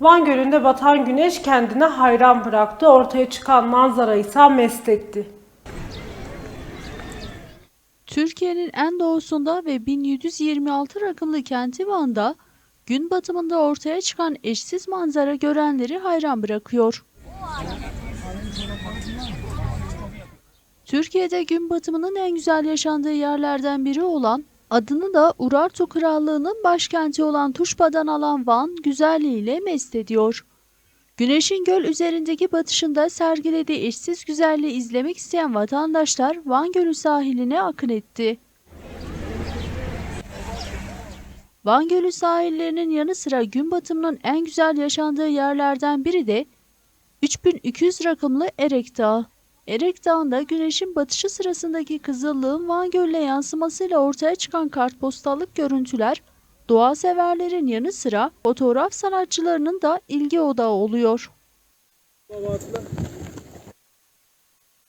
Van Gölü'nde batan güneş kendine hayran bıraktı. Ortaya çıkan manzara ise mest etti. Türkiye'nin en doğusunda ve 1726 rakımlı kenti Van'da gün batımında ortaya çıkan eşsiz manzara görenleri hayran bırakıyor. Türkiye'de gün batımının en güzel yaşandığı yerlerden biri olan, adını da Urartu Krallığı'nın başkenti olan Tuşba'dan alan Van güzelliğiyle mest ediyor. Güneşin göl üzerindeki batışında sergilediği eşsiz güzelliği izlemek isteyen vatandaşlar Van Gölü sahiline akın etti. Van Gölü sahillerinin yanı sıra gün batımının en güzel yaşandığı yerlerden biri de 3200 rakımlı Erek Dağı. Erek Dağı'nda güneşin batışı sırasındaki kızıllığın Van Gölü'ne yansımasıyla ortaya çıkan kartpostallık görüntüler doğa severlerin yanı sıra fotoğraf sanatçılarının da ilgi odağı oluyor.